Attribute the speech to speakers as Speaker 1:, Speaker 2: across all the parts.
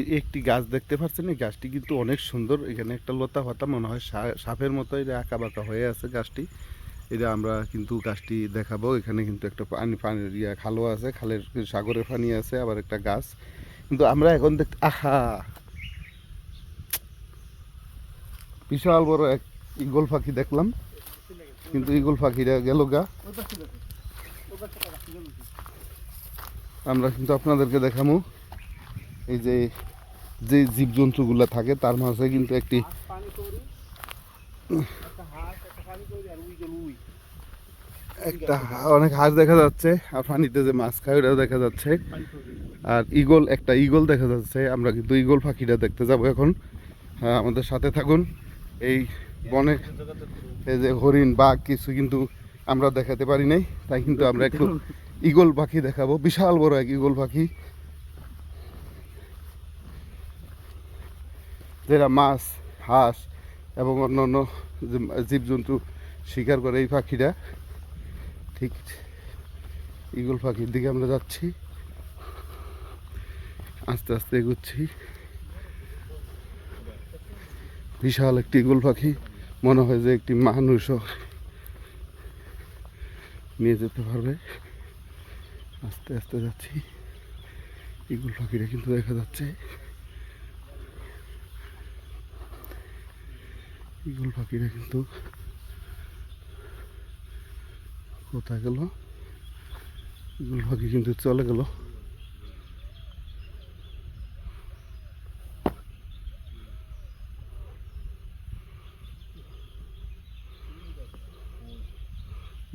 Speaker 1: একটি গাছ দেখতে পাচ্ছেন, এই গাছটি কিন্তু অনেক সুন্দর। এখানে একটা লতা পাতা, মনে হয় সাপের মতো এটা আঁকা বাঁকা হয়ে আছে গাছটি। এটা আমরা কিন্তু গাছটি দেখাবো। এখানে কিন্তু একটা পানি পানির ইয়া, খালও আছে, খালের সাগরের পানি আছে, আবার একটা গাছ। কিন্তু আমরা এখন দেখ, আহা! বিশাল বড় এক ইগল পাখি দেখলাম। কিন্তু ইগল পাখিটা গেল গা। আমরা কিন্তু আপনাদেরকে দেখামু। এই যে যে জীবজন্তুগুলো থাকে তার মাঝে কিন্তু একটি
Speaker 2: একটা
Speaker 1: অনেক হাঁস দেখা যাচ্ছে আর পানিতে যে মাছ খায় ওটাও দেখা যাচ্ছে। আর ইগল একটা ইগল দেখা যাচ্ছে আমরা কিন্তু ইগল পাখিটা দেখতে যাব এখন। হ্যাঁ আমাদের সাথে থাকুন। এই বনে এই যে হরিণ বাঘ কিছু কিন্তু আমরা দেখাতে পারি নাই তাই কিন্তু আমরা একটু ইগল পাখি দেখাবো। বিশাল বড় এক ইগল পাখি। যেটা মাছ, হাঁস এবং অন্য যে জীবজন্তু শিকার করে এই পাখিটা ঠিক ইগল পাখির দিকে আমরা যাচ্ছি। আস্তে আস্তে এগুচ্ছি। বিশাল একটি ইগল পাখি, মনে হয় যে একটি মানুষও নিয়ে যেতে পারবে। আস্তে আস্তে যাচ্ছি। ইগল পাখিটা কিন্তু দেখা যাচ্ছে। ইগল পাখিটা কিন্তু কোথায় গেল? ইগল পাখি কিন্তু চলে গেল।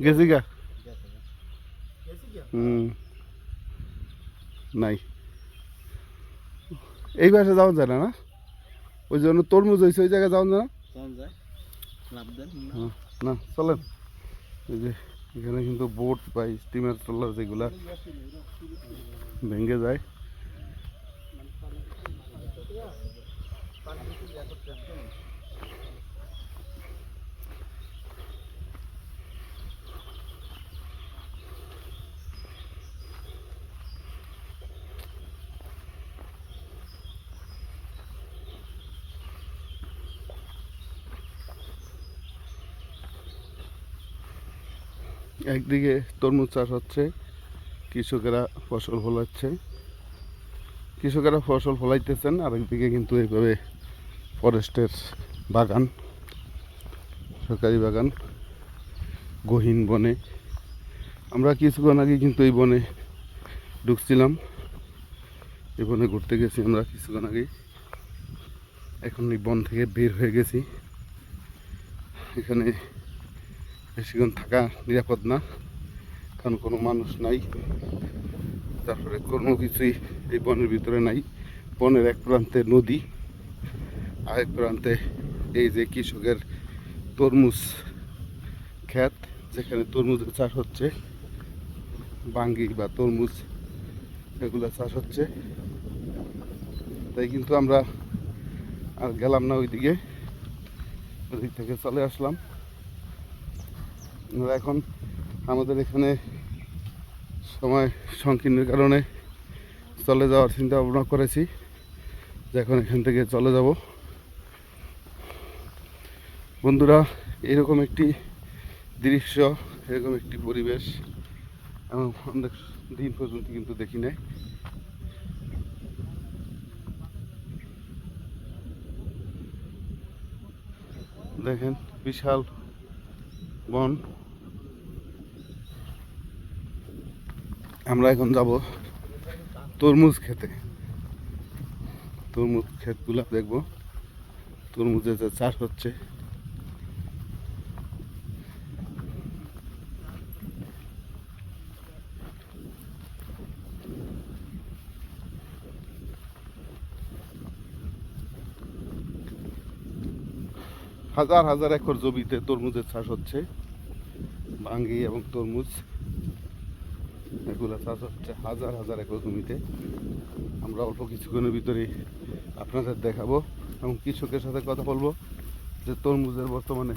Speaker 1: গেছি গা? হুম। নাই। এই পাশে যাওয়া যায় না না? ওই জন্য তরমুজ হয়েছে ওই জায়গায় যাওয়া যায় না?
Speaker 2: কোন যায় লাভ দেন
Speaker 1: হ্যাঁ, না চলেন এই যে এখানে কিন্তু বোট বা স্টিমার ট্রলার যেগুলা ভেঙে যায় একদিকে তরমুজ চাষ হচ্ছে, কৃষকেরা ফসল ফলাচ্ছে। কৃষকেরা ফসল ফলাইতেছেন, আরেকদিকে কিন্তু এইভাবে ফরেস্টের বাগান, সরকারি বাগান, গহীন বনে। আমরা কিছুক্ষণ আগে কিন্তু এই বনে ঢুকছিলাম। এই বনে ঘুরতে গেছি আমরা কিছুক্ষণ আগে এখন এই বন থেকে বের হয়ে গেছি। এখানে বেশিক্ষণ থাকা নিরাপদ না, কারণ কোনো মানুষ নাই। তারপরে কোনো কিছুই এই বনের ভিতরে নাই। বনের এক প্রান্তে নদী, আরেক প্রান্তে এই যে কৃষকের তরমুজ খ্যাত যেখানে তরমুজের চাষ হচ্ছে, বাঙ্গি বা তরমুজ এগুলো চাষ হচ্ছে। তাই কিন্তু আমরা আর গেলাম না ওইদিকে। ওদিক থেকে চলে আসলাম। এখন আমাদের এখানে সময় সংকীর্ণের কারণে চলে যাওয়ার চিন্তা ভাবনা করেছি যে এখন এখান থেকে চলে যাব। বন্ধুরা, এরকম একটি দৃশ্য, এরকম একটি পরিবেশ অনেক দিন পর্যন্ত কিন্তু দেখি নাই। দেখেন, বিশাল বন। আমরা এখন যাব তরমুজ খেতে। তরমুজ ক্ষেতগুলো দেখব। তরমুজের যে চাষ হচ্ছে। হাজার হাজার একর জমিতে তরমুজের চাষ হচ্ছে। ভাঙ্গি এবং তরমুজ। এগুলো চাষ হচ্ছে হাজার হাজার একর জমিতে। আমরা অল্প কিছুক্ষণের ভিতরে আপনাদের দেখাবো এবং কৃষকের সাথে কথা বলব যে তরমুজের বর্তমানে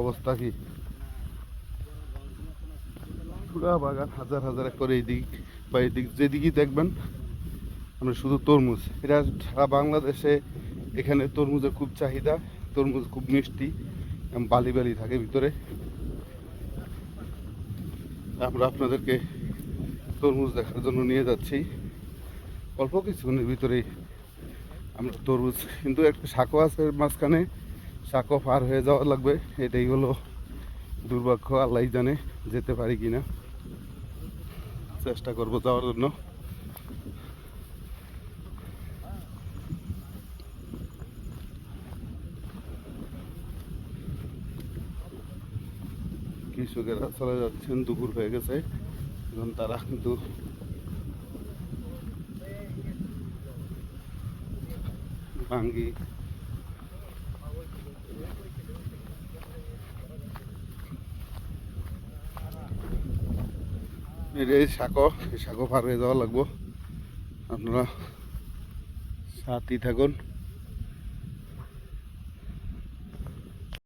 Speaker 1: অবস্থা কি। পুরা বাগান হাজার হাজার একর এই দিক বা এই দিক যেদিকেই দেখবেন মানে শুধু তরমুজ। এটা সারা বাংলাদেশে এখানে তরমুজের খুব চাহিদা, তরমুজ খুব মিষ্টি বালি বালি থাকে ভিতরে। আমরা আপনাদেরকে তরমুজ দেখার জন্য নিয়ে যাচ্ছি। অল্প কিছুক্ষণের ভিতরেই আমরা তরমুজ, কিন্তু একটা সাঁকো আছে মাঝখানে সাঁকো পার হয়ে যাওয়া লাগবে। এটাই হলো দুর্ভাগ্য আল্লাহ জানে যেতে পারি কিনা। চেষ্টা করব যাওয়ার জন্য। কৃষকেরা চলে যাচ্ছেন, দুপুর হয়ে গেছে। এখন তারা কিন্তু ভাঙ্গি। এই সাঁকো এই সাঁকো পার হয়ে যাওয়া লাগবো। আপনারা সাথেই থাকুন।